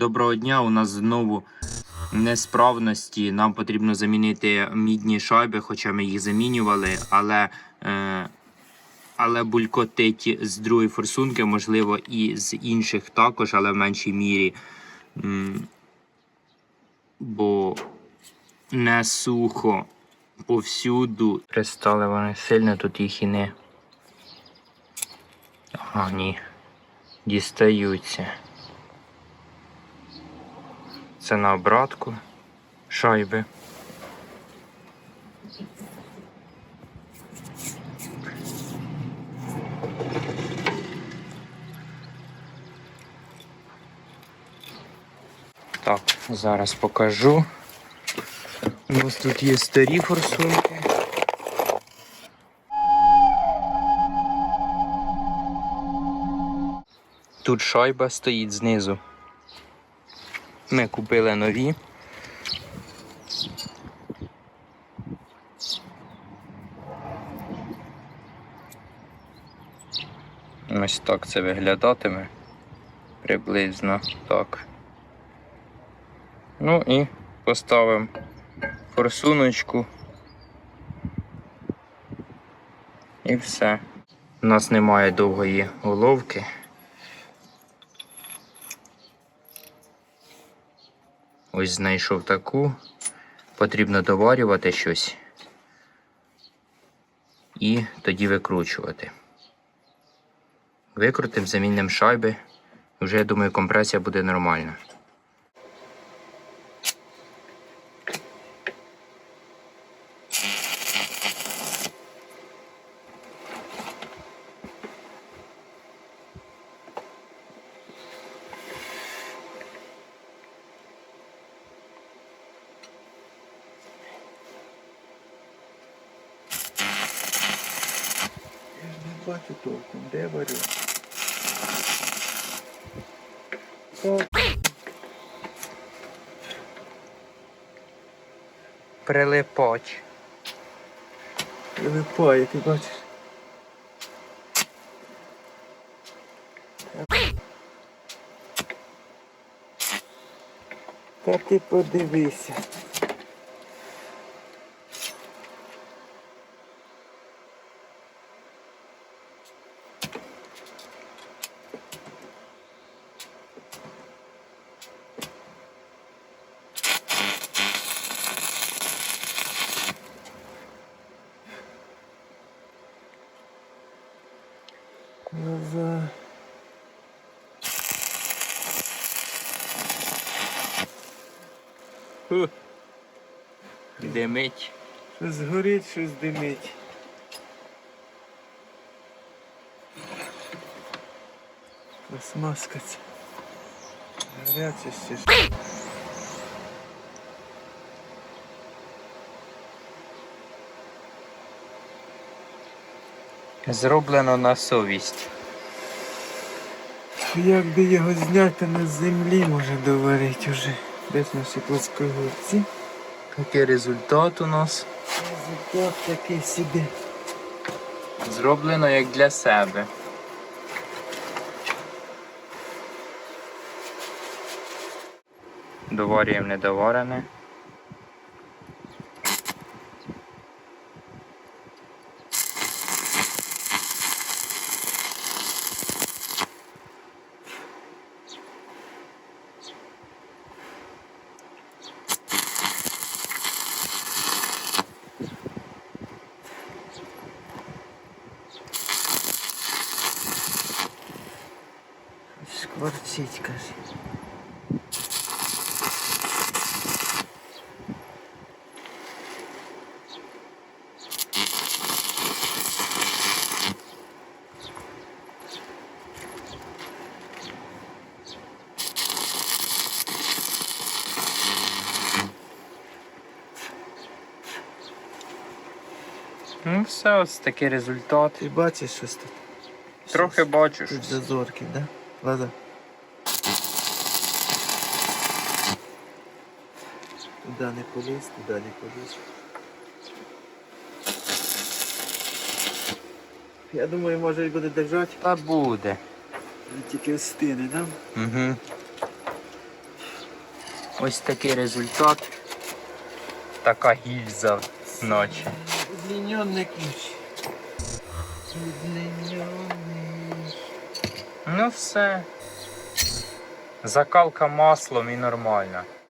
Доброго дня. У нас знову несправності. Нам потрібно замінити мідні шайби, хоча ми їх замінювали, але, е, але булькотить з другої форсунки, можливо, і з інших також, але в меншій мірі. Бо не сухо повсюду. Пристали вони сильно, тут їх і не. Ага, ні. Дістаються. Це на обратку шайби. Так, зараз покажу. У нас тут є старі форсунки. Тут шайба стоїть знизу. Ми купили нові. Ось так це виглядатиме. Приблизно так. Ну і поставимо форсуночку. І все. У нас немає довгої головки. Ось знайшов таку. Потрібно доварювати щось. І тоді викручувати. Викрутимо, замінимо шайби. Вже, я думаю, компресія буде нормальна. Бачу толком, де варю. Прилипать. Прилипає, ти бачиш. Та ти подивися. Фу. Димить. Щось горить, щось димить. Пластмаска ця. Ще ж. Зроблено на совість. Як би його зняти на землі, може доварити уже. Десь наші плоскогубці. Який результат у нас? Результат такий собі. Зроблено як для себе. Доварюємо недоварене. Шкварчить, каже. Ну все, ось такий результат. Ти бачиш щось тут? Трохи бачу. Тут щось. зазорки, да? Ладно. Туди не поліз, туди не поліз. Я думаю, може і буде держати. Та буде. Він Тільки стине, да? Угу. Ось такий результат. Така гільза ночі. Удлиненний ключ. Ну все. Закалка маслом і нормально.